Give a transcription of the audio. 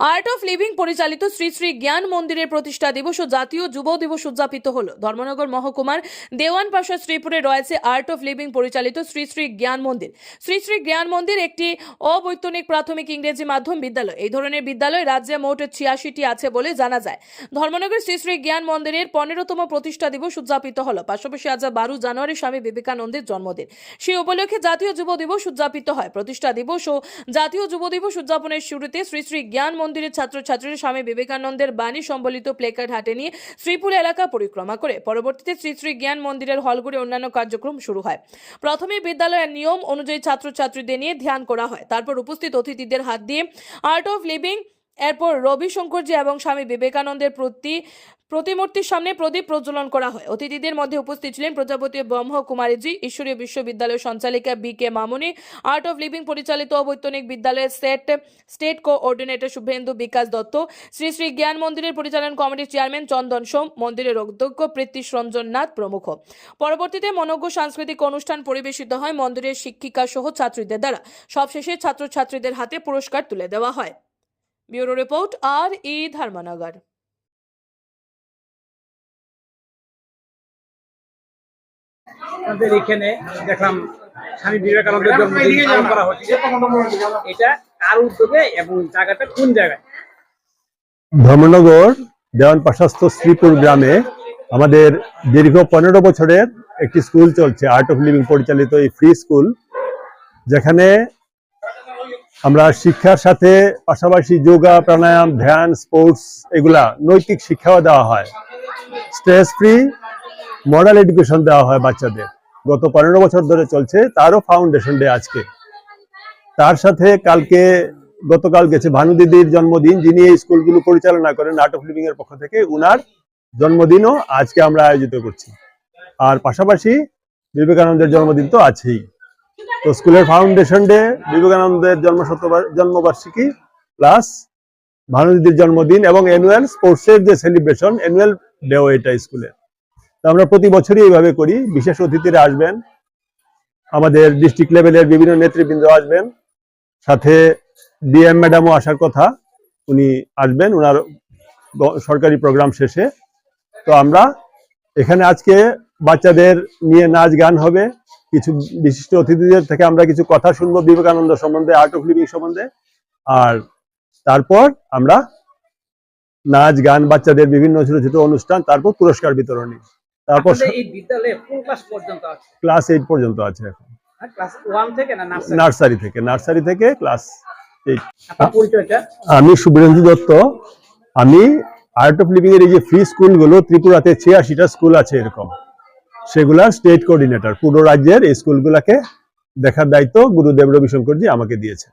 Art of living পরিচালিত শ্রী শ্রী জ্ঞান মন্দিরের প্রতিষ্ঠা দিবস ও জাতীয় যুব দিবস উদযাপিত হল। ধর্মনগর মহকুমার দেওয়ান পাশা শ্রীপুরে রয়েছে আর্ট অফ লিভিং পরিচালিত শ্রী শ্রী জ্ঞান মন্দির। শ্রী শ্রী জ্ঞান মন্দির একটি অবৈতনিক প্রাথমিক ইংরেজি মাধ্যম বিদ্যালয়। এই ধরনের বিদ্যালয় রাজ্যে মোট ছিয়াশিটি আছে বলে জানা যায়। ধর্মনগর শ্রী শ্রী জ্ঞান মন্দিরের পনেরোতম প্রতিষ্ঠা দিবস উদযাপিত হল। পাশাপাশি আজ বারো জানুয়ারি স্বামী বিবেকানন্দের জন্মদিন। সেই উপলক্ষে জাতীয় যুব দিবস উদযাপিত হয়। প্রতিষ্ঠা দিবস ও জাতীয় যুব দিবস উদযাপনের শুরুতে শ্রী শ্রী জ্ঞান মন্দিরের ছাত্রছাত্রীরা স্বামী বিবেকানন্দের বাণী সম্বলিত প্লেকার্ড হাতে নিয়ে শ্রীপুর এলাকা পরিক্রমা করে। পরবর্তীতে শ্রী শ্রী জ্ঞান মন্দিরের হলগুড়ে অন্যান্য কার্যক্রম শুরু হয়। প্রথমে বিদ্যালয়ের নিয়ম অনুযায়ী ছাত্রছাত্রীদের নিয়ে ধ্যান করা হয়। তারপর উপস্থিত অতিথিদের হাত দিয়ে আর্ট অফ লিভিং এরপর রবি শঙ্করজি এবং স্বামী বিবেকানন্দের প্রতি প্রতিমূর্তির সামনে প্রদীপ প্রজ্বলন করা হয়। অতিথিদের মধ্যে উপস্থিত ছিলেন প্রজাপতি ব্রহ্ম কুমারীজি ঈশ্বরীয় বিশ্ববিদ্যালয়ের সঞ্চালিকা B K Mamuni, art of living পরিচালিত অবৈতনিক বিদ্যালয়ের set state coordinator Shubhendu Bikash Dutta, Sri Sri জ্ঞান মন্দিরের পরিচালন কমিটির চেয়ারম্যান চন্দন সোম, মন্দিরের অধ্যক্ষ প্রীতি রঞ্জন নাথ প্রমুখ। পরবর্তীতে মনজ্ঞ সাংস্কৃতিক অনুষ্ঠান পরিবেশিত হয় মন্দিরের শিক্ষিকা সহ ছাত্রীদের দ্বারা। সবশেষে ছাত্রছাত্রীদের হাতে পুরস্কার তুলে দেওয়া হয়। ব্যুরো রিপোর্ট আর ই ধর্মনগর। আমাদের এখানে দেখলাম স্বামী বিবেকানন্দের জন্মদিন পালন করা হচ্ছে। এটা কার উদ্যোগে এবং জায়গাটা কোন জায়গায়? ধর্মনগর দেওয়ান পাশাস্থ শ্রীপুর গ্রামে আমাদের দীর্ঘ পনেরো বছরের একটি স্কুল চলছে আর্ট অফ লিভিং পরিচালিত এই ফ্রি স্কুল যেখানে আমরা শিক্ষার সাথে পাশাপাশি যোগা, প্রাণায়াম, ধ্যান স্পোর্টস এগুলা নৈতিক শিক্ষাও দেওয়া হয়। স্ট্রেস ফ্রি মডেল এডুকেশন দেওয়া হয় বাচ্চাদের। গত পনেরো বছর ধরে চলছে, তারও ফাউন্ডেশন ডে আজকে। তার সাথে কালকে, গতকাল গেছে ভানু দিদির জন্মদিন, যিনি এই স্কুলগুলো পরিচালনা করেন আর্ট অফ লিভিং এর পক্ষ থেকে উনার জন্মদিনও আজকে আমরা আয়োজিত করছি। আর পাশাপাশি বিবেকানন্দের জন্মদিন তো আছেই। তো স্কুলের ফাউন্ডেশন ডে বিবেকানন্দের জন্ম জন্মবার্ষিকী প্লাস ভানু দিদির জন্মদিন এবং অ্যানুয়াল স্পোর্টসের যে সেলিব্রেশন অ্যানুয়াল ডেও এটা স্কুলের তো আমরা প্রতি বছরই এইভাবে করি। বিশেষ অতিথিরা আসবেন। আমাদের ডিস্ট্রিক্ট লেভেলের বিভিন্ন নেতৃবৃন্দ আসবেন। সাথে ডিএম ম্যাডামও আসার কথা, উনি আসবেন। ওনার সরকারি প্রোগ্রাম শেষে। তো আমরা এখানে আজকে বাচ্চাদের নিয়ে নাচ গান হবে। কিছু বিশিষ্ট অতিথিদের থেকে আমরা কিছু কথা শুনব বিবেকানন্দ সম্বন্ধে আর্ট অফ লিভিং সম্বন্ধে। আর তারপর আমরা নাচ গান বাচ্চাদের বিভিন্ন ছোট ছোট অনুষ্ঠান তারপর পুরস্কার বিতরণী। তারপর ক্লাস এইট পর্যন্ত আছে এখন। নার্সারি থেকে নার্সারি থেকে ক্লাস এইট আমি শুভেন্দু দত্ত। আমি আর্ট অফ লিভিং এর এই যে ফ্রি স্কুলগুলো ত্রিপুরাতে ছিয়াশিটা স্কুল আছে এরকম। সেগুলার স্টেট কোঅর্ডিনেটর পুরো রাজ্যের স্কুলগুলাকে দেখার দায়িত্ব গুরুদেব রবিশঙ্করজি আমাকে দিয়েছে